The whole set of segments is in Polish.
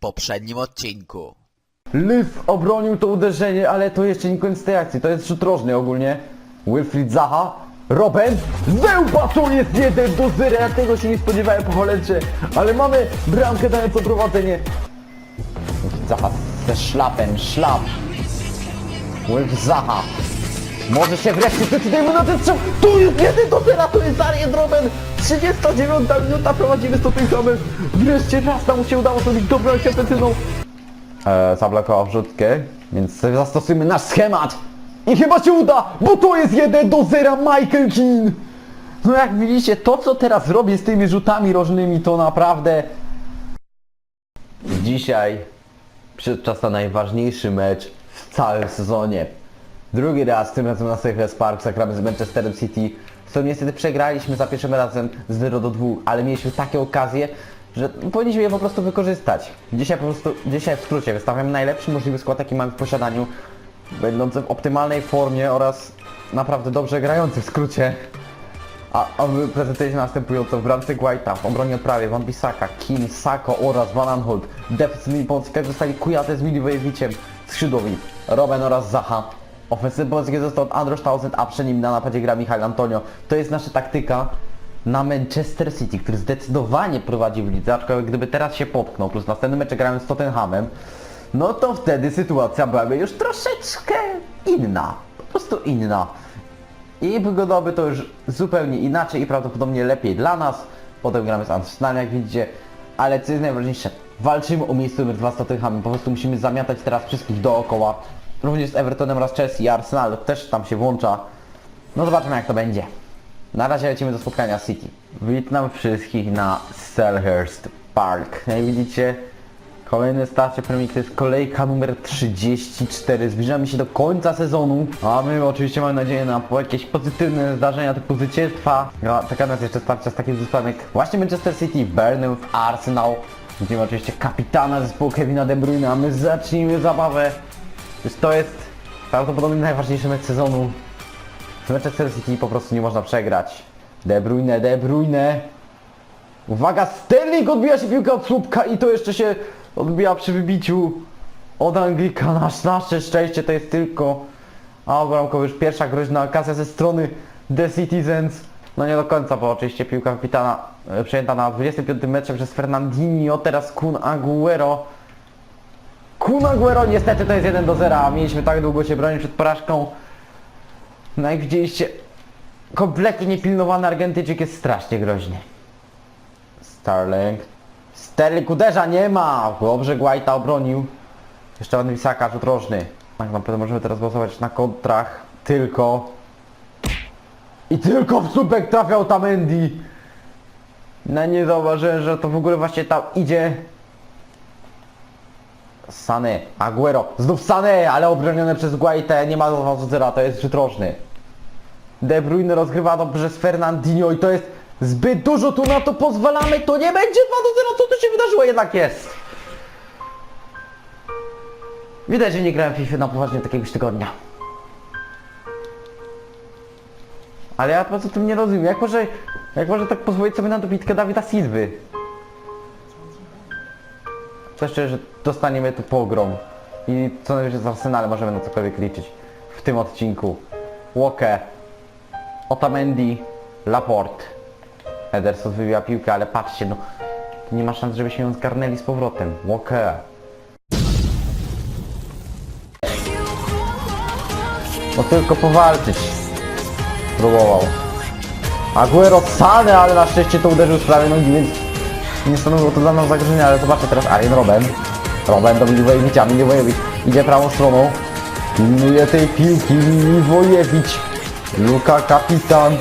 poprzednim odcinku. Lyf obronił to uderzenie, ale to jeszcze nie koniec tej akcji. To jest rzut rożny ogólnie. Wilfried Zaha. Robben. Zełba to jest 1 do 0. Ja tego się nie spodziewałem po cholerze. Ale mamy bramkę dającą prowadzenie. Wilfried Zaha ze szlapem. Szlap. Wilf Zaha. Może się wreszcie zdecydujemy na ten strzał. Tu jest 1 do 0. To jest Arjen Robben. 39 minuta prowadzimy z Tottenhamem. Wreszcie raz nam się udało zrobić dobrą ofensywną e, zablokował wrzutkę, więc zastosujmy nasz schemat. I chyba się uda, bo to jest 1 do 0 Michael Keane. No jak widzicie, to co teraz robię z tymi rzutami rożnymi to naprawdę... Dzisiaj przyszedł czas na najważniejszy mecz w całym sezonie. Drugi raz, tym razem na Selhurst Park, zagramy z Manchesterem City. Co niestety przegraliśmy za pierwszym razem z 0 do 2, ale mieliśmy takie okazje, że powinniśmy je po prostu wykorzystać. Dzisiaj po prostu, dzisiaj w skrócie wystawiamy najlepszy możliwy skład, jaki mamy w posiadaniu, będący w optymalnej formie oraz naprawdę dobrze grający w skrócie. A, a prezentujecie następująco w bramce Guaita, w obronie odprawie Van Bissaka, Kim, Sako oraz Van Aanholt. Defensywnymi pomocnikami zostali Kujate z Miliwojewiciem, skrzydłowi Robben oraz Zaha. Ofensywny pomocnikiem został Andros Townsend, a przy nim na napadzie gra Michael Antonio. To jest nasza taktyka na Manchester City, który zdecydowanie prowadzi w lidze, aczkolwiek gdyby teraz się potknął, plus następny mecz grałem z Tottenhamem, no to wtedy sytuacja byłaby już troszeczkę inna. Po prostu inna. I wyglądałoby to już zupełnie inaczej i prawdopodobnie lepiej dla nas. Potem gramy z Arsenalem, jak widzicie. Ale co jest najważniejsze, walczymy o miejsce numer 2 z Tottenhamem. Po prostu musimy zamiatać teraz wszystkich dookoła. Również z Evertonem oraz Chelsea i Arsenal też tam się włącza. No zobaczymy jak to będzie. Na razie lecimy do spotkania City. Witam wszystkich na Selhurst Park. Jak widzicie, kolejne starcie Premier to jest kolejka numer 34. Zbliżamy się do końca sezonu, a my oczywiście mamy nadzieję na jakieś pozytywne zdarzenia typu zwycięstwa. No, Czeka nas jeszcze starcia z takim zespołem jak właśnie Manchester City, Burnham, Arsenal. Widzimy oczywiście kapitana zespołu Kevina De Bruyne, a my zacznijmy zabawę. To jest prawdopodobnie najważniejszy mecz sezonu. Z Manchester City po prostu nie można przegrać. De Bruyne, De Bruyne. Uwaga, Sterling odbija się piłka od słupka i to jeszcze się odbija przy wybiciu od Anglika. Nasz, nasze szczęście to jest tylko... A bramkowy już pierwsza groźna okazja ze strony The Citizens. No nie do końca, bo oczywiście piłka kapitana e, przejęta na 25 metrze przez Fernandinho, teraz Kun Aguero. Kun Aguero niestety to jest 1 do 0, a mieliśmy tak długo się bronić przed porażką. No jak widzieliście, kompletnie niepilnowany Argentyńczyk jest strasznie groźny. Starling. Sterling uderza, nie ma! Dobrze Guaita obronił. Jeszcze Van Wisaka, rzut rożny. Tak naprawdę możemy teraz głosować na kontrach. Tylko... I tylko w słupek trafiał Tamendi. No nie zauważyłem, że to w ogóle właśnie tam idzie. Sane, Aguero, znów Sane, ale obronione przez Guaitę, nie ma 2 do 0, to jest rzut rożny. De Bruyne rozgrywa dobrze z Fernandinho i to jest zbyt dużo, tu na to pozwalamy, to nie będzie 2 do 0, co tu się wydarzyło, jednak jest. Widać, że nie grałem w FIFA na poważnie od jakiegoś tygodnia. Ale ja po prostu tym nie rozumiem, jak może, jak może tak pozwolić sobie na dobitkę Dawida Silwy? Zwłaszcza, że dostaniemy tu pogrom. I co najwyżej z Arsenalem możemy na cokolwiek liczyć w tym odcinku. Walker, Otamendi, Laporte. Ederson wybija piłkę, ale patrzcie, no nie ma szans, żebyśmy ją zgarnęli z powrotem. Walker. No tylko powalczyć. Próbował. Aguero Sane, ale na szczęście to uderzył z prawej nogi, więc nie stanowiło to dla nas zagrożenia, ale zobaczcie teraz Arjen Robben. Robben do Miliwojewicza, Miliwojewicz idzie prawą stroną. Pilnuje tej piłki, Miliwojewicz. Luka kapitan.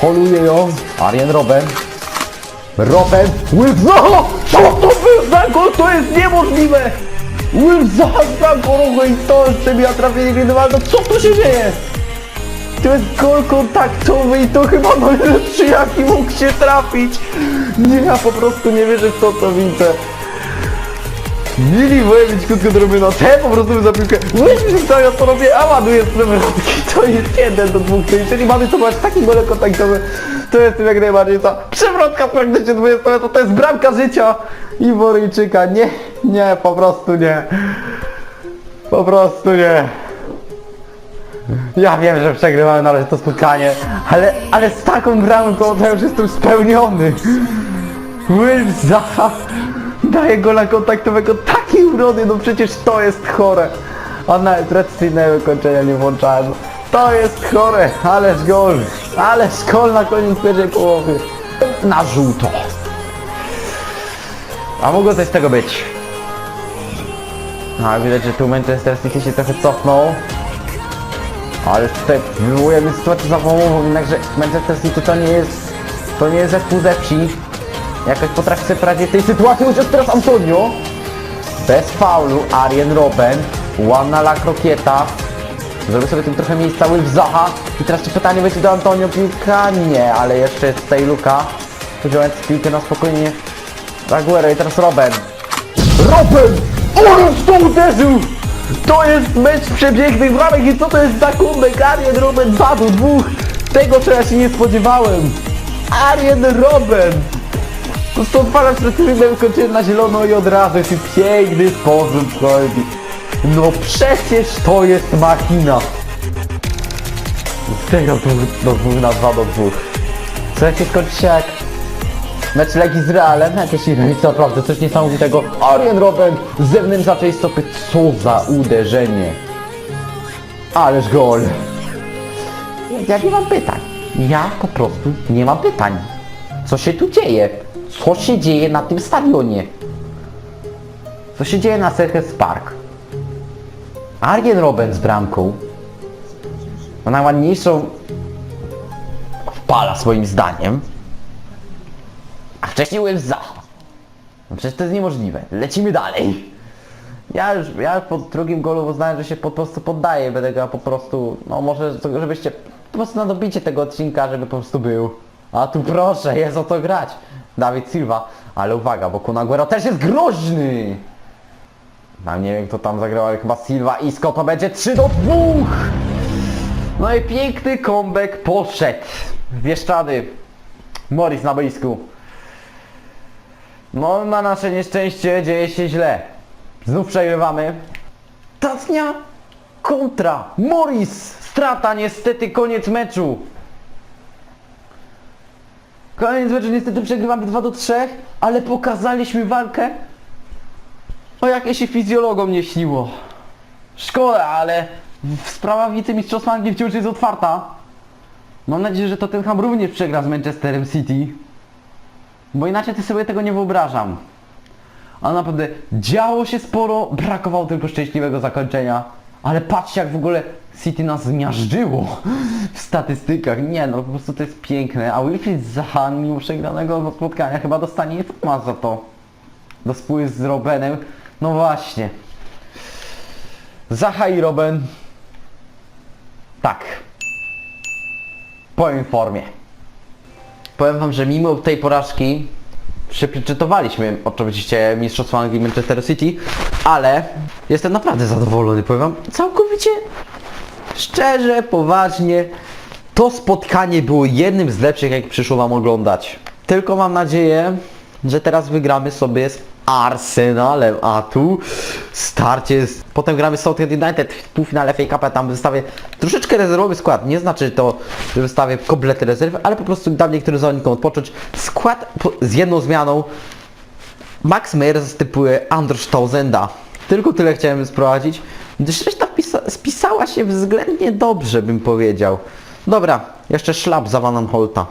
Holuje ją. Arjen Robben. Robben. Zaha! Co to był za gol? To jest niemożliwe! Zaha za gol i to jeszcze miała trafienie indywidualne. Co tu się dzieje? To jest gol kontaktowy i to chyba najlepszy jaki mógł się trafić. Nie, ja po prostu nie wierzę w to co widzę. Mili Wojewicz krótko zrobił no te po prostu za piłkę. Myślisz co ja to robię, a ładuje z przewrotki. To jest jeden do dwóch. Jeżeli mamy mać taki gole kontaktowy, to jestem jak najbardziej za. Przewrotka praktycznie 20 metrów, to jest bramka życia Iworyjczyka. Nie, Nie, po prostu nie. Po prostu nie. Ja wiem, że przegrywałem na razie to spotkanie, ale, ale z taką bramką to już jestem spełniony. Will Zaha daje gola kontaktowego takiej urody, no przecież to jest chore. A nawet precyzyjnego kończenia nie włączałem. To jest chore, ależ gol, ależ gol na koniec pierwszej połowy. Na żółto. A mogło coś z tego być. No, widać, że tu Manchester City się trochę cofnął. Ale tutaj wywołujemy sytuację zawałową, jednakże Manchester City to nie jest, to nie jest zespół ze wsi. Jakoś potrafi sobie poradzić w tej sytuacji, chociaż teraz Antonio. Bez faulu, Arjen Robben, ładna la krokieta. Zrobił sobie tym trochę miejsca Will Zaha. I teraz czy pytanie będzie do Antonio piłka? Nie, ale jeszcze jest tutaj Luka. Podziałając piłkę na spokojnie. Aguero i teraz Robben. Robben! W to uderzył! To jest mecz przebiegłych bramek i co to jest za kubek? Arjen Robben 2 do 2. Tego co ja się nie spodziewałem. Arjen Robben! To stąd pana precyzyjne wykończenie na zielono i od razu jest piękny sposób chodzi. No przecież to jest machina. Tego do dwóch na 2 do 2. Co jak się skończy jak Mecz Legii z Realem, jakieś nic naprawdę coś niesamowitego. Arjen Robben z zewnętrznej zaczęli stopy. Co za uderzenie. Ależ gol. Ja nie mam pytań. Ja po prostu nie mam pytań. Co się tu dzieje? Co się dzieje na tym stadionie? Co się dzieje na Selhurst Park? Arjen Robben z bramką. Ma najładniejszą wpala swoim zdaniem. A wcześniej byłem za. No przecież to jest niemożliwe. Lecimy dalej. Ja już, ja już po drugim golu uznałem, że się po prostu poddaję. Będę grał po prostu, no może żebyście po prostu na dobicie tego odcinka, żeby po prostu był. A tu proszę, jest o to grać. Dawid Silva. Ale uwaga, bo Kun Aguero też jest groźny. No nie wiem kto tam zagrał, ale chyba Silva Isco to będzie 3 do 2. No i piękny comeback poszedł. Wieszczady. Morris na boisku. No na nasze nieszczęście dzieje się źle. Znów przegrywamy. Tatnia kontra. Morris. Strata niestety koniec meczu. Koniec meczu niestety przegrywamy 2 do 3, ale pokazaliśmy walkę. O jakie się fizjologom nie śniło. Szkoda, ale sprawa wicemistrzostwa Anglii wciąż jest otwarta. Mam nadzieję, że Tottenham również przegra z Manchesterem City. Bo inaczej to sobie tego nie wyobrażam. A naprawdę działo się sporo, brakowało tylko szczęśliwego zakończenia. Ale patrzcie jak w ogóle City nas zmiażdżyło w statystykach. Nie no, po prostu to jest piękne. A Wilfried Zaha mimo przegranego spotkania chyba dostanie informację za to. Do spóły z Robenem. No właśnie. Zaha i Robben. Tak. Po informie. Powiem wam, że mimo tej porażki przeczytowaliśmy oczywiście Mistrzostwo Anglii Manchester City, ale jestem naprawdę zadowolony, powiem wam, całkowicie szczerze, poważnie, to spotkanie było jednym z lepszych, jak przyszło wam oglądać. Tylko mam nadzieję, że teraz wygramy sobie z Arsenalem, a tu starcie z... Potem gramy z Southampton United w półfinale FA Cupa, tam wystawię troszeczkę rezerwowy skład. Nie znaczy to, że wystawię kompletny rezerwy, ale po prostu dam niektórym zawodnikom odpocząć. Skład po, z jedną zmianą. Max Meyer zastępuje Andrzej Tausenda. Tylko tyle chciałem sprowadzić, gdyż reszta spisała się względnie dobrze, bym powiedział. Dobra, jeszcze szlap za Van Holta.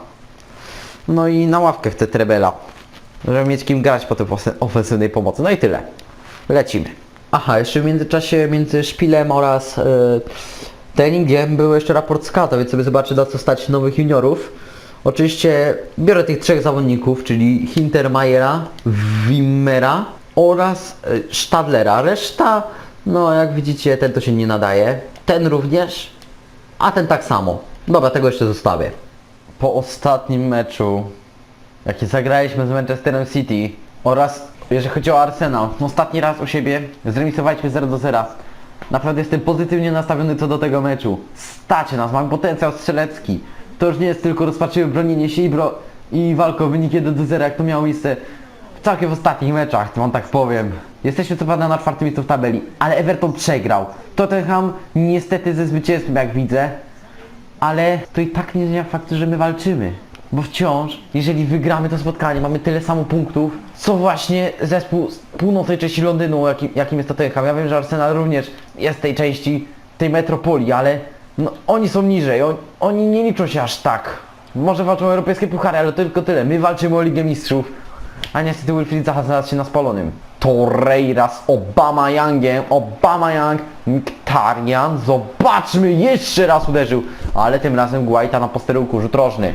No i na ławkę chcę Trebela. Żeby mieć kim grać po tej ofensy- ofensywnej pomocy. No i tyle. Lecimy. Aha, jeszcze w międzyczasie między szpilem oraz e, treningiem był jeszcze raport skata, więc sobie zobaczę na co stać nowych juniorów. Oczywiście biorę tych trzech zawodników, czyli Hintermajera, Wimmera oraz e, Stadlera. Reszta, no jak widzicie, ten to się nie nadaje. Ten również, a ten tak samo. Dobra, tego jeszcze zostawię. Po ostatnim meczu, jaki zagraliśmy z Manchesterem City oraz jeżeli chodzi o Arsenal, ostatni raz u siebie zremisowaliśmy 0 do 0. Naprawdę jestem pozytywnie nastawiony co do tego meczu. Stać nas, mamy potencjał strzelecki. To już nie jest tylko rozpaczywe bronienie się i, bro i walka o wynik 1 do 0, jak to miało miejsce całkiem w ostatnich meczach, wam tak powiem. Jesteśmy co prawda na czwartym miejscu w tabeli, ale Everton przegrał. Tottenham niestety ze zwycięstwem jak widzę, ale to i tak nie zmienia faktu, że my walczymy. Bo wciąż, jeżeli wygramy to spotkanie, mamy tyle samo punktów, co właśnie zespół z północnej części Londynu, jakim, jakim jest Tottenham. Ja wiem, że Arsenal również jest tej części, tej metropolii, ale no, oni są niżej, on, oni nie liczą się aż tak. Może walczą o europejskie puchary, ale tylko tyle. My walczymy o Ligę Mistrzów, a niestety Wilfried Zaha znalazł się na spalonym. Torreira z Obama Youngiem, Obama Young, Mkhitaryan, zobaczmy, jeszcze raz uderzył, ale tym razem Guaita na posterunku, rzut rożny.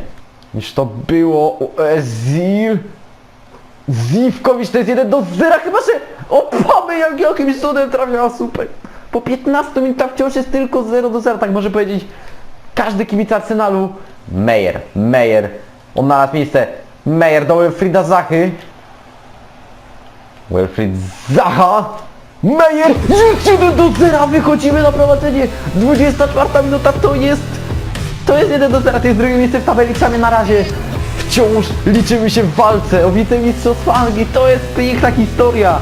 Niż to było u Ezil. Zivkowicz to jest 1 do 0, chyba że Obamy jak jakimś cudem trafiała super. Po 15 minutach wciąż jest tylko 0 do 0, tak może powiedzieć każdy kibic Arsenalu. Meyer, Meyer, on znalazł miejsce. Meyer do Wilfrida Zachy. Wilfried Zaha. Meyer, 1 do 0, wychodzimy na prowadzenie. 24 minuta to jest, to jest 1 do 0, to jest drugie miejsce w tabeli, przynajmniej na razie. Wciąż liczymy się w walce o wicemistrzostwo Anglii, to jest piękna historia.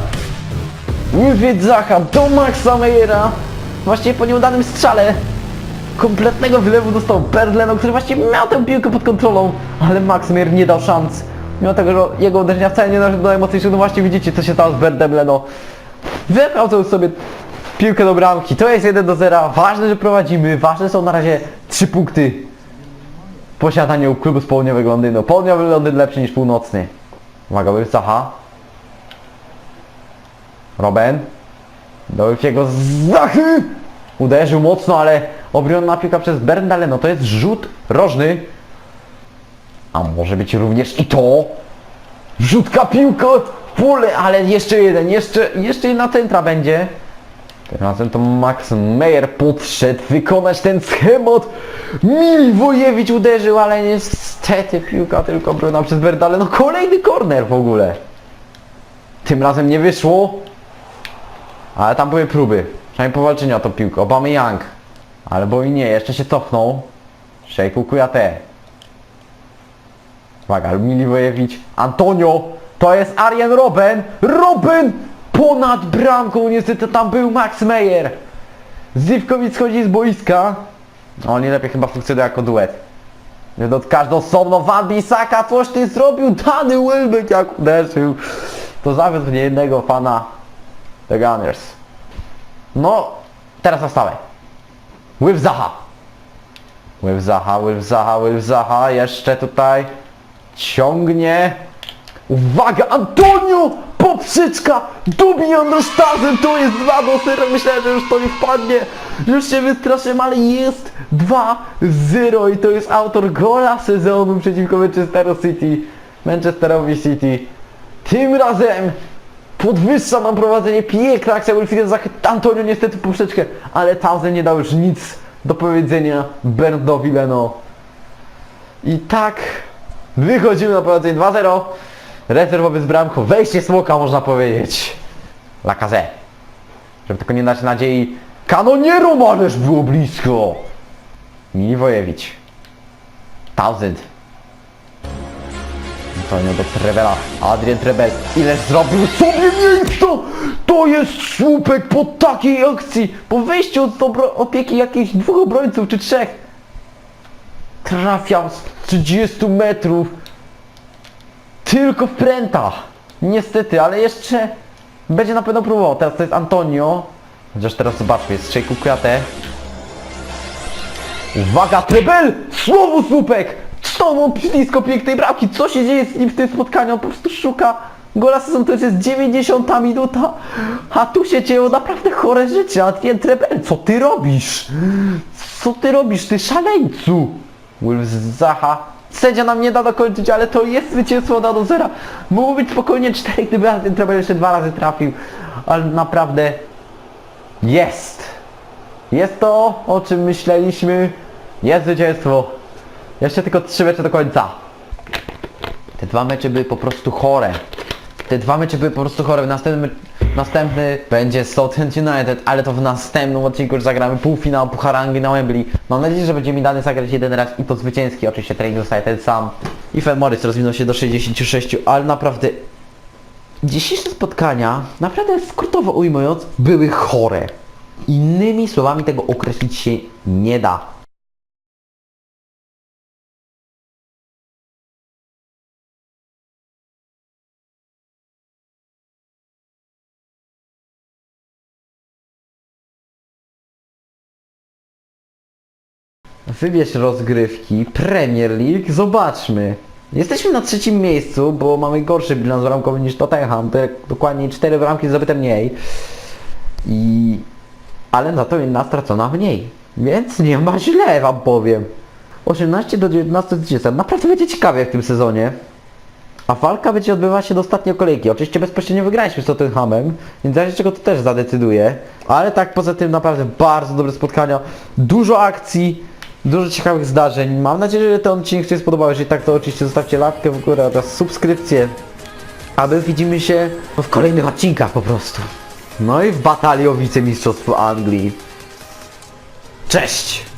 Wilfried Zaha do Maxa Meyera. Właściwie po nieudanym strzale kompletnego wylewu dostał Berdleno, który właściwie miał tę piłkę pod kontrolą, ale Max Meyer nie dał szans. Mimo tego, że jego uderzenia wcale nie należy do najmocniejszych, no właśnie widzicie co się stało z Berdemleno. Wypchał sobie piłkę do bramki, to jest 1 do 0, ważne, że prowadzimy, ważne są na razie 3 punkty w posiadaniu klubu z południowego Londynu. Południowy Londyn lepszy niż północny. Uwaga, Zaha. Robben. Do Wilfiego Zachy! Uderzył mocno, ale obroniona piłka przez Berndaleno. To jest rzut rożny. A może być również i to. Rzutka piłka pole, ale jeszcze jeden, jeszcze, jeszcze jedna centra będzie. Tym razem to Max Meyer podszedł wykonać ten schemat. Miliwojewicz uderzył, ale niestety piłka tylko obrona przez Berdale. No kolejny korner w ogóle. Tym razem nie wyszło. Ale tam były próby. Przynajmniej powalczenia o tą piłkę. Obamy Young. Albo i nie, jeszcze się cofnął. Szejku Kujate. Uwaga, Miliwojewicz. Antonio. To jest Arjen Robben. Robben! Ponad bramką niestety tam był Max Meyer. Zivkovic schodzi z boiska. No, Oni lepiej chyba funkcjonują jako duet. Od każdą osobno Van Bissaka coś ty zrobił, Dany Welbeck jak uderzył. To zawiódł niejednego fana The Gunners. No, teraz na stałe. With Zaha. With Zaha, with Zaha, with Zaha. Jeszcze tutaj ciągnie. Uwaga, Antonio! Poprzeczka! Dubion roztazem, to jest 2 do 0. Myślałem, że już to nie wpadnie. Już się wystraszyłem, ale jest 2-0 i to jest autor gola sezonu przeciwko Manchesteru City. Manchesterowi City. Tym razem podwyższa nam prowadzenie. Piękna akcja Wilfrieda Zachy. Antonio niestety poprzeczkę, ale Townsend nie dał już nic do powiedzenia Bernardowi Leno. I tak wychodzimy na prowadzenie 2-0. Rezerwowy z bramką. Wejście smoka można powiedzieć. Lacazette. Żeby tylko nie dać nadziei. Kanoniero ależ było blisko. Miliwojewicz. Townsend. Antonio do Trevela. Adrian Trebel. Ile zrobił sobie miejsca! To jest słupek po takiej akcji. Po wyjściu od opieki jakichś dwóch obrońców czy trzech. Trafiał z 30 metrów. Tylko w prętach. Niestety, ale jeszcze będzie na pewno próbował. Teraz to jest Antonio. Chociaż teraz zobaczmy, jest Szejku Kwiatę. Uwaga, Trebel! Słowo słupek! Znowu blisko pięknej bramki. Co się dzieje z nim w tym spotkaniu? On po prostu szuka gola sezonu. To już jest 90 minuta. A tu się dzieją naprawdę chore rzeczy. Adrien Trebel, co ty robisz? Co ty robisz, ty szaleńcu? Wolf Zaha. Sędzia nam nie da dokończyć, ale to jest zwycięstwo na do zera. Mógł być spokojnie 4, gdyby Trebel jeszcze dwa razy trafił. Ale naprawdę jest. Jest to, o czym myśleliśmy. Jest zwycięstwo. Jeszcze tylko trzy mecze do końca. Te dwa mecze były po prostu chore. Te dwa mecze były po prostu chore. Następny, następny będzie Southampton United, ale to w następnym odcinku już zagramy półfinał Pucharangi na Wembley. Mam nadzieję, że będzie mi dane zagrać jeden raz i to zwycięski. Oczywiście trening zostaje ten sam. I Morris rozwinął się do 66, ale naprawdę Dzisiejsze spotkania, naprawdę skrótowo ujmując, były chore. Innymi słowami tego określić się nie da. Wybierz rozgrywki, Premier League, zobaczmy. Jesteśmy na trzecim miejscu, bo mamy gorszy bilans bramkowy niż Tottenham, to dokładnie 4 bramki zdobyte mniej. I... Ale za to jedna stracona mniej. Więc nie ma źle, wam powiem. 18 do 19 30. Naprawdę będzie ciekawie w tym sezonie. A walka będzie odbywała się do ostatniej kolejki. Oczywiście bezpośrednio wygraliśmy z Tottenhamem, więc razie czego to też zadecyduje. Ale tak poza tym naprawdę bardzo dobre spotkania. Dużo akcji, dużo ciekawych zdarzeń. Mam nadzieję, że ten odcinek się spodobał. Jeżeli tak, to oczywiście zostawcie łapkę w górę oraz subskrypcję. A my widzimy się w kolejnych odcinkach po prostu. No i w batalii o wicemistrzostwo Anglii. Cześć!